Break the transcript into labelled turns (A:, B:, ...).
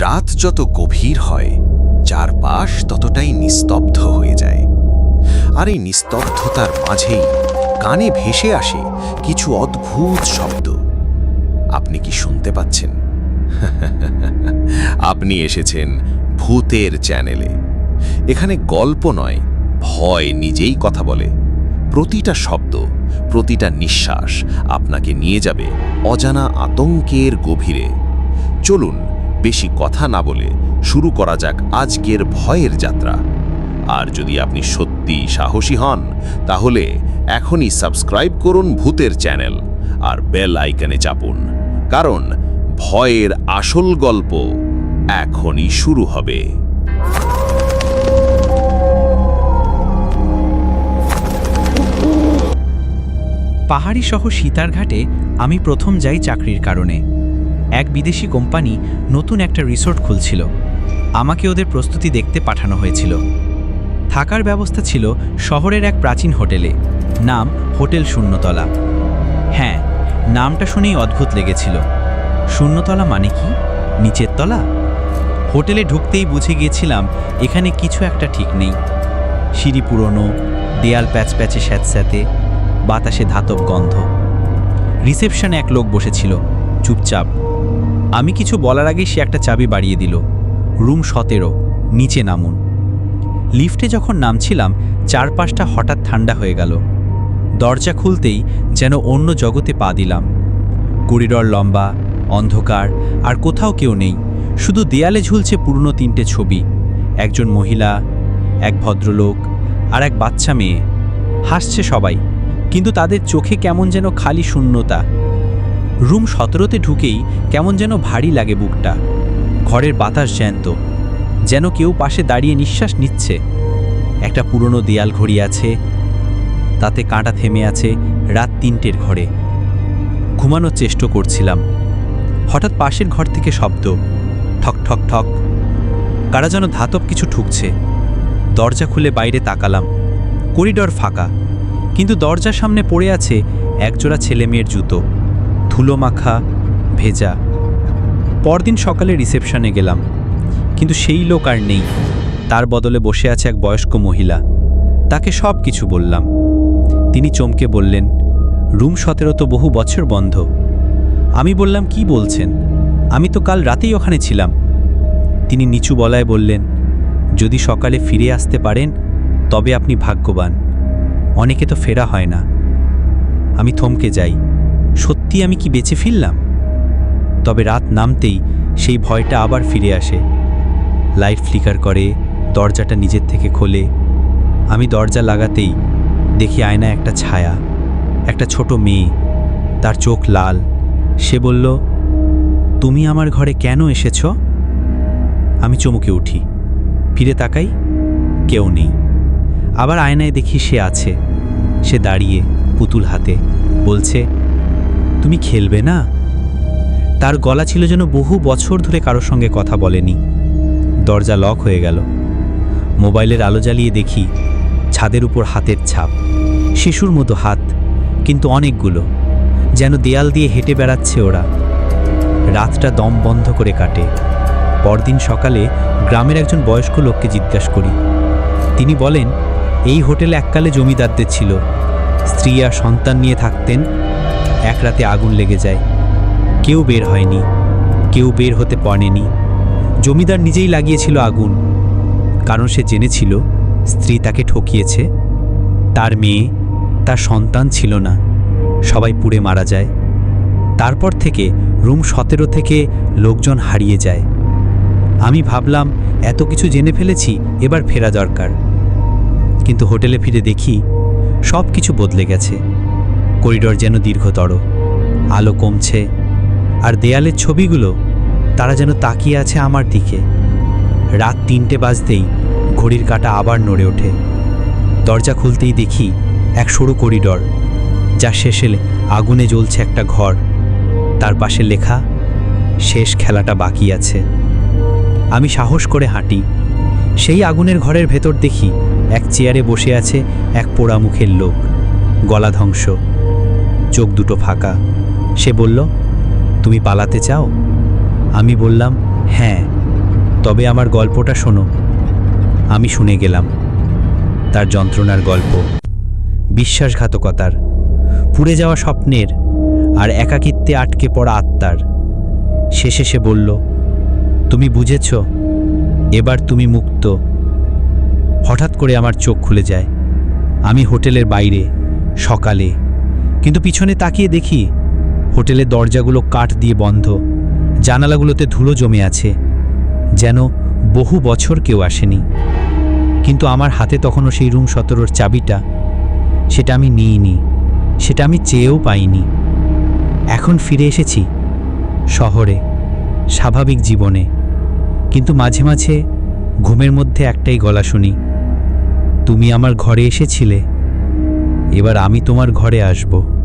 A: রাত যত গভীর হয়, চারপাশ ততটাই নিস্তব্ধ হয়ে যায়। আর এই নিস্তব্ধতার মাঝেই কানে ভেসে আসে কিছু অদ্ভুত শব্দ। আপনি কি শুনতে পাচ্ছেন? আপনি এসেছেন ভূতের চ্যানেলে। এখানে গল্প নয়, ভয় নিজেই কথা বলে। প্রতিটা শব্দ, প্রতিটা নিঃশ্বাস আপনাকে নিয়ে যাবে অজানা আতঙ্কের গভীরে। চলুন বেশি কথা না বলে শুরু করা যাক আজকের ভয়ের যাত্রা। আর যদি আপনি সত্যি সাহসী হন, তাহলে এখনই সাবস্ক্রাইব করুন ভূতের চ্যানেল আর বেল আইকনে চাপুন। কারণ ভয়ের আসল গল্প এখনই শুরু হবে।
B: পাহাড়ি সহ সীতারঘাটে আমি প্রথম যাই চাকরির কারণে। এক বিদেশি কোম্পানি নতুন একটা রিসোর্ট খুলছিল। আমাকে ওদের প্রস্তুতি দেখতে পাঠানো হয়েছিল। থাকার ব্যবস্থা ছিল শহরের এক প্রাচীন হোটেলে। নাম হোটেল শূন্যতলা। হ্যাঁ নামটা শুনেই অদ্ভুত লেগেছিল। শূন্যতলা মানে কি? নিচের তলা? হোটেলে ঢুকতেই বুঝে গিয়েছিলাম এখানে কিছু একটা ঠিক নেই। সিঁড়ি পুরনো, দেয়াল প্যাচ প্যাচে স্যাঁতস্যাঁতে, বাতাসে ধাতব গন্ধ। রিসেপশনে এক লোক বসেছিল, চুপচাপ। আমি কিছু বলার আগেই সে একটা চাবি বাড়িয়ে দিল। রুম সতেরো, নিচে নামুন। লিফটে যখন নামছিলাম, চারপাশটা হঠাৎ ঠান্ডা হয়ে গেল। দরজা খুলতেই যেন অন্য জগতে পা দিলাম। করিডর লম্বা, অন্ধকার, আর কোথাও কেউ নেই। শুধু দেয়ালে ঝুলছে পুরনো তিনটে ছবি। একজন মহিলা, এক ভদ্রলোক, আর এক বাচ্চা মেয়ে। হাসছে সবাই, কিন্তু তাদের চোখে কেমন যেন খালি শূন্যতা। রুম সতেরোতে ঢুকেই কেমন যেন ভারী লাগে বুকটা। ঘরের বাতাস জ্যান্ত, যেন কেউ পাশে দাঁড়িয়ে নিঃশ্বাস নিচ্ছে। একটা পুরনো দেয়াল ঘড়ি আছে, তাতে কাঁটা থেমে আছে রাত তিনটের ঘরে। ঘুমানোর চেষ্টা করছিলাম। হঠাৎ পাশের ঘর থেকে শব্দ, ঠক ঠক ঠক। কারা যেন ধাতব কিছু ঠুকছে। দরজা খুলে বাইরে তাকালাম। করিডর ফাঁকা, কিন্তু দরজার সামনে পড়ে আছে একজোড়া ছেলে মেয়ের জুতো। ধুলো মাখা ভেজা। পরদিন সকালে রিসেপশনে গেলাম। কিন্তু সেই লোক আর নেই। তার বদলে বসে আছে এক বয়স্ক মহিলা। তাকে সব কিছু বললাম। তিনি চমকে বললেন, রুম সতেরো তো বহু বছর বন্ধ। আমি বললাম, কি বলছেন? আমি তো কাল রাতেই ওখানে ছিলাম। তিনি নিচু বলায় বললেন, যদি সকালে ফিরে আসতে পারেন, তবে আপনি ভাগ্যবান। অনেকে তো ফেরা হয় না। আমি থমকে যাই। সত্যি আমি কি বেঁচে ফিরলাম? তবে রাত নামতেই সেই ভয়টা আবার ফিরে আসে। লাইট ফ্লিকার করে, দরজাটা নিজের থেকে খোলে। আমি দরজা লাগাতেই দেখি আয়না একটা ছায়া, একটা ছোট মেয়ে। তার চোখ লাল। সে বলল, তুমি আমার ঘরে কেন এসেছ? আমি চমকে উঠি। ফিরে তাকাই, কেউ নেই। আবার আয়নায় দেখি সে আছে। সে দাঁড়িয়ে পুতুল হাতে বলছে তুমি খেলবে না? তার গলা ছিল যেন বহু বছর ধরে কারোর সঙ্গে কথা বলেনি। দরজা লক হয়ে গেল। মোবাইলের আলো জ্বালিয়ে দেখি, ছাদের উপর হাতের ছাপ। শিশুর মতো হাত, কিন্তু অনেকগুলো, যেন দেয়াল দিয়ে হেঁটে বেড়াচ্ছে ওরা। রাতটা দম বন্ধ করে কাটে। পরদিন সকালে গ্রামের একজন বয়স্ক লোককে জিজ্ঞাসা করি। তিনি বলেন, এই হোটেলে এককালে জমিদারদের ছিল। স্ত্রী আর সন্তান নিয়ে থাকতেন এক রাতে আগুন লেগে যায়। কেউ বের হয়নি, কেউ বের হতে পারেনি। জমিদার নিজেই লাগিয়েছিল আগুন, কারণ সে জেনেছিল স্ত্রী তাকে ঠকিয়েছে। তার মেয়ে, তার সন্তান ছিল না, সবাই পুড়ে মারা যায়। তারপর থেকে রুম সতেরো থেকে লোকজন হারিয়ে যায়। আমি ভাবলাম, এত কিছু জেনে ফেলেছি, এবার ফেরা দরকার। কিন্তু হোটেলে ফিরে দেখি সব কিছু বদলে গেছে। করিডর যেন দীর্ঘতর। আলো কমছে, আর দেয়ালের ছবিগুলো, তারা যেন তাকিয়ে আছে আমার দিকে। রাত তিনটে বাজতেই ঘড়ির কাঁটা আবার নড়ে ওঠে। দরজা খুলতেই দেখি এক সরু করিডর, যা শেষে আগুনে জ্বলছে একটা ঘর। তার পাশে লেখা, শেষ খেলাটা বাকি আছে। আমি সাহস করে হাঁটি। সেই আগুনের ঘরের ভেতর দেখি এক চেয়ারে বসে আছে এক পোড়ামুখের লোক। গলা ধ্বংস। চোখ দুটো ফাঁকা। সে বলল, তুমি পালাতে চাও? আমি বললাম হ্যাঁ তবে আমার গল্পটা শোনো। আমি শুনে গেলাম। তার যন্ত্রণার গল্প, বিশ্বাসঘাতকতার, পুড়ে যাওয়া স্বপ্নের আর একাকিত্বে আটকে পড়া আত্মার। শেষে সে বলল, তুমি বুঝেছ, এবার তুমি মুক্ত। হঠাৎ করে আমার চোখ খুলে যায়। আমি হোটেলের বাইরে, সকালে কিন্তু পিছনে তাকিয়ে দেখি হোটেলের দরজাগুলো কাঠ দিয়ে বন্ধ, জানালাগুলোতে ধুলো জমে আছে, যেন বহু বছর কেউ আসেনি। কিন্তু আমার হাতে তখনও সেই রুম সতেরোর চাবিটা, সেটা আমি নিইনি, সেটা আমি চেয়েও পাইনি। এখন ফিরে এসেছি, শহরে, স্বাভাবিক জীবনে। কিন্তু মাঝে মাঝে ঘুমের মধ্যে একটাই গলা শুনি, তুমি আমার ঘরে এসেছিলে? এবার আমি তোমার ঘরে আসব।